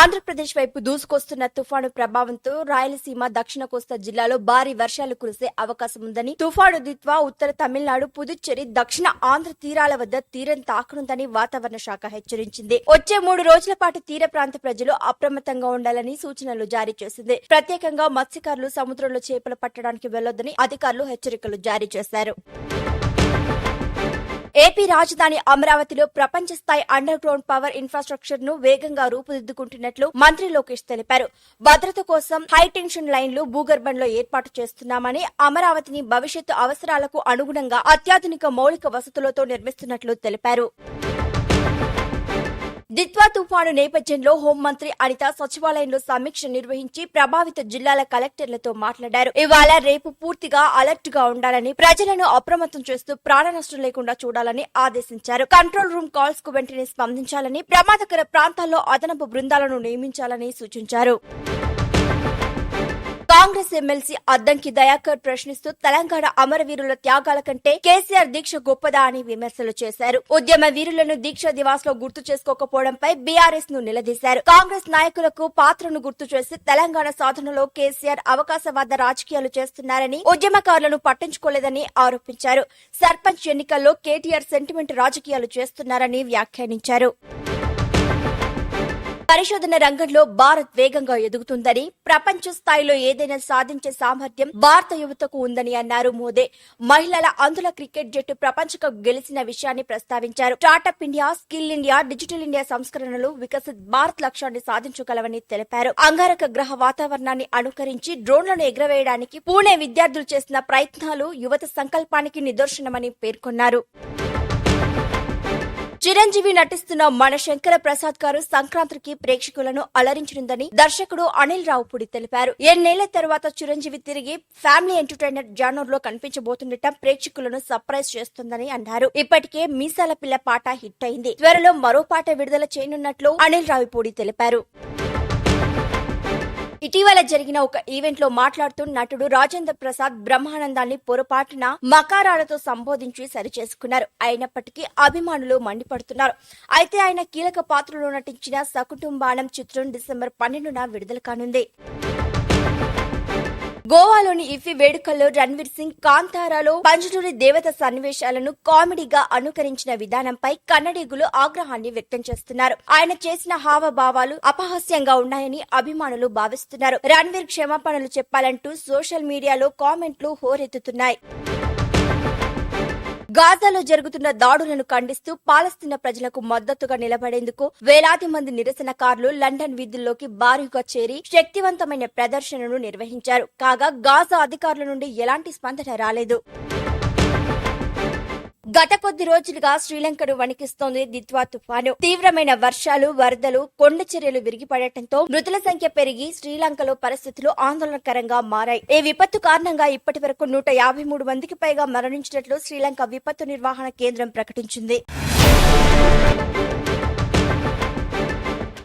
ఆంధ్రప్రదేశ్ వైపు దూసుకొస్తున్న తుఫాను ప్రభావంతో రాయలసీమ దక్షిణ కోస్తా జిల్లాలో భారీ వర్షాలు కురిసే అవకాశం ఉందని తుఫాను దిత్వా ఉత్తర తమిళనాడు పుదుచ్చేరి దక్షిణ ఆంధ్ర తీరాల వద్ద తీరం తాకనుందని వాతావరణ శాఖ హెచ్చరించింది. వచ్చే మూడు రోజుల పాటు తీర ప్రాంత ప్రజలు అప్రమత్తంగా ఉండాలని సూచనలు జారీ చేసింది. ప్రత్యేకంగా మత్స్యకారులు సముద్రంలో చేపలు పట్టడానికి వెళ్ళొద్దని అధికారులు హెచ్చరికలు జారీ చేశారు. ఏపీ రాజధాని అమరావతిలో ప్రపంచ స్థాయి అండర్ గ్రౌండ్ పవర్ ఇన్ఫ్రాస్ట్రక్చర్ను వేగంగా రూపుదిద్దుకుంటున్నట్లు మంత్రి లోకేష్ తెలిపారు. భద్రత కోసం హైటెన్షన్ లైన్లు భూగర్భంలో ఏర్పాటు చేస్తున్నామని అమరావతిని భవిష్యత్తు అవసరాలకు అనుగుణంగా అత్యాధునిక మౌలిక వసతులతో నిర్మిస్తున్నట్లు తెలిపారు. దిత్వా తుఫాను నేపథ్యంలో హోంమంత్రి అనిత సచివాలయంలో సమీక్ష నిర్వహించి ప్రభావిత జిల్లాల కలెక్టర్లతో మాట్లాడారు. ఇవాళ రేపు పూర్తిగా అలర్ట్గా ఉండాలని ప్రజలను అప్రమత్తం చేస్తూ ప్రాణ నష్టం లేకుండా చూడాలని ఆదేశించారు. కంట్రోల్ రూమ్ కాల్స్కు వెంటనే స్పందించాలని ప్రమాదకర ప్రాంతాల్లో అదనపు బృందాలను నియమించాలని సూచించారు. కాంగ్రెస్ ఎమ్మెల్సీ అద్దంకి దయాకర్ ప్రశ్నిస్తూ తెలంగాణ అమరవీరుల త్యాగాల కంటే కేసీఆర్ దీక్ష గొప్పదా అని విమర్శలు చేశారు. ఉద్యమ వీరులను దీక్ష దివాస్లో గుర్తు చేసుకోకపోవడంపై బీఆర్ఎస్ను నిలదీశారు. కాంగ్రెస్ నాయకులకు పాత్రను గుర్తు చేసి తెలంగాణ సాధనలో కేసీఆర్ అవకాశవాద రాజకీయాలు చేస్తున్నారని ఉద్యమకారులను పట్టించుకోలేదని ఆరోపించారు. సర్పంచ్ ఎన్నికల్లో కేటీఆర్ సెంటిమెంట్ రాజకీయాలు చేస్తున్నారని వ్యాఖ్యానించారు. పరిశోధన రంగంలో భారత్ వేగంగా ఎదుగుతుందని ప్రపంచ స్థాయిలో ఏదైనా సాధించే సామర్థ్యం భారత యువతకు ఉందని అన్నారు మోదే. మహిళల అందుల క్రికెట్ జట్టు ప్రపంచ కప్ గెలిచిన విషయాన్ని ప్రస్తావించారు. Startup India skill India digital India సంస్కరణలు వికసిత్ భారత్ లక్ష్యాన్ని సాధించగలవని తెలిపారు. అంగారక గ్రహ వాతావరణాన్ని అనుకరించి డ్రోన్లను ఎగురవేయడానికి పూణే విద్యార్థులు చేసిన ప్రయత్నాలు యువత సంకల్పానికి నిదర్శనమని పేర్కొన్నారు. చిరంజీవి నటిస్తున్న మన శంకర ప్రసాద్ గారు సంక్రాంతికి ప్రేక్షకులను అలరించనుందని దర్శకుడు అనిల్ రావుపూడి తెలిపారు. ఎన్నేళ్ళ తర్వాత చిరంజీవి తిరిగి ఫ్యామిలీ ఎంటర్టైనర్ జానర్లో కనిపించబోతుండటం ప్రేక్షకులను సర్ప్రైజ్ చేస్తుందని అన్నారు. ఇప్పటికే మీసాల పిల్ల పాట హిట్ అయింది. త్వరలో మరో పాట విడుదల చేయనున్నట్లు అనిల్ రావుపూడి తెలిపారు. ఇటీవల జరిగిన ఒక ఈవెంట్లో మాట్లాడుతూ నటుడు రాజేంద్ర ప్రసాద్ బ్రహ్మానందాన్ని పొరపాటున మకారాలతో సంబోధించి సరిచేసుకున్నారు అయినప్పటికీ అభిమానులు మండిపడుతున్నారు. అయితే ఆయన కీలక పాత్రలో నటించిన సకుటుంబానం చిత్రం డిసెంబర్ పన్నెండున విడుదల కానుంది. గోవాలోని ఇఫీ వేడుకల్లో రణ్వీర్ సింగ్ కాంతారాలో పంజటూరి దేవత సన్నివేశాలను కామెడీగా అనుకరించిన విధానంపై కన్నడీగులు ఆగ్రహాన్ని వ్యక్తం చేస్తున్నారు. ఆయన చేసిన హావభావాలు అపహాస్యంగా ఉన్నాయని అభిమానులు భావిస్తున్నారు. రణ్వీర్ క్షమాపణలు చెప్పాలంటూ సోషల్ మీడియాలో కామెంట్లు హోరెత్తుతున్నాయి. గాజాలో జరుగుతున్న దాడులను ఖండిస్తూ పాలస్తీనా ప్రజలకు మద్దతుగా నిలబడేందుకు వేలాది మంది నిరసనకారులు లండన్ వీధుల్లోకి భారీగా చేరి శక్తివంతమైన ప్రదర్శనను నిర్వహించారు. కాగా గాజా అధికారుల నుండి ఎలాంటి స్పందన రాలేదు. గత కొద్ది రోజులుగా శ్రీలంకను వణికిస్తోంది దిత్వా తుఫాను. తీవ్రమైన వర్షాలు వరదలు కొండ చర్యలు విరిగిపడటంతో మృతుల సంఖ్య పెరిగి శ్రీలంకలో పరిస్థితులు ఆందోళనకరంగా మారాయి. ఈ విపత్తు కారణంగా ఇప్పటి వరకు నూట యాభై మూడు మందికి పైగా మరణించినట్లు శ్రీలంక విపత్తు నిర్వహణ కేంద్రం ప్రకటించింది.